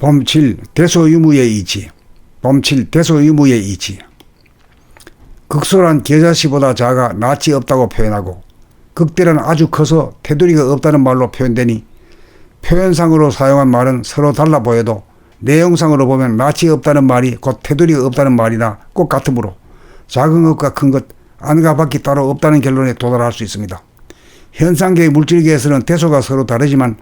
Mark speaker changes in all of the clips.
Speaker 1: 범칠 대소유무의 이치. 범칠 대소유무의 이치. 극소한 겨자씨보다 작아 낯이 없다고 표현하고 극대는 아주 커서 테두리가 없다는 말로 표현되니 표현상으로 사용한 말은 서로 달라 보여도 내용상으로 보면 낯이 없다는 말이 곧 테두리가 없다는 말이나 꼭 같으므로 작은 것과 큰 것, 안과 밖이 따로 없다는 결론에 도달할 수 있습니다. 현상계의 물질계에서는 대소가 서로 다르지만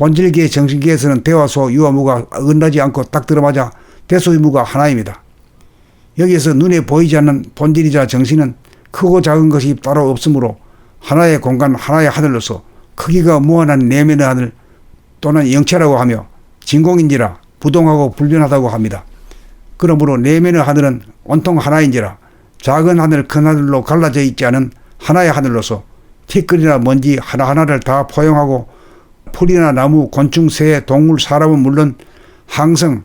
Speaker 1: 본질계의 정신계에서는 대와 소, 유와 무가 어긋나지 않고 딱 들어맞아 대소유무가 하나입니다. 여기에서 눈에 보이지 않는 본질이자 정신은 크고 작은 것이 따로 없으므로 하나의 공간, 하나의 하늘로서 크기가 무한한 내면의 하늘 또는 영체라고 하며 진공인지라 부동하고 불변하다고 합니다. 그러므로 내면의 하늘은 온통 하나인지라 작은 하늘, 큰 하늘로 갈라져 있지 않은 하나의 하늘로서 티끌이나 먼지 하나하나를 다 포용하고 풀이나 나무, 곤충, 새, 동물, 사람은 물론 항성,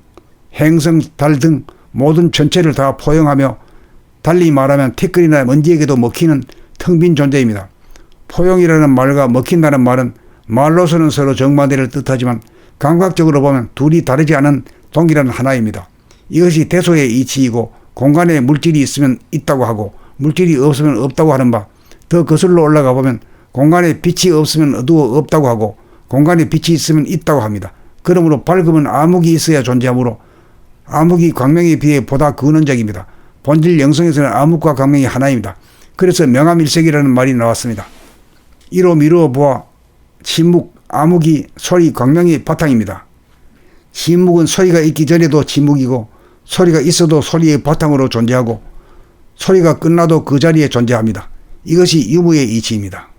Speaker 1: 행성, 달 등 모든 전체를 다 포용하며 달리 말하면 티끌이나 먼지에게도 먹히는 텅 빈 존재입니다. 포용이라는 말과 먹힌다는 말은 말로서는 서로 정반대를 뜻하지만 감각적으로 보면 둘이 다르지 않은 동일한 하나입니다. 이것이 대소의 이치이고 공간에 물질이 있으면 있다고 하고 물질이 없으면 없다고 하는 바 더 거슬러 올라가 보면 공간에 빛이 없으면 어두워 없다고 하고 공간에 빛이 있으면 있다고 합니다. 그러므로 밝으면 암흑이 있어야 존재하므로 암흑이 광명에 비해 보다 근원적입니다. 본질 영성에서는 암흑과 광명이 하나입니다. 그래서 명암일색이라는 말이 나왔습니다. 이로 미루어 보아 침묵, 암흑이 소리, 광명이 바탕입니다. 침묵은 소리가 있기 전에도 침묵이고 소리가 있어도 소리의 바탕으로 존재하고 소리가 끝나도 그 자리에 존재합니다. 이것이 유무의 이치입니다.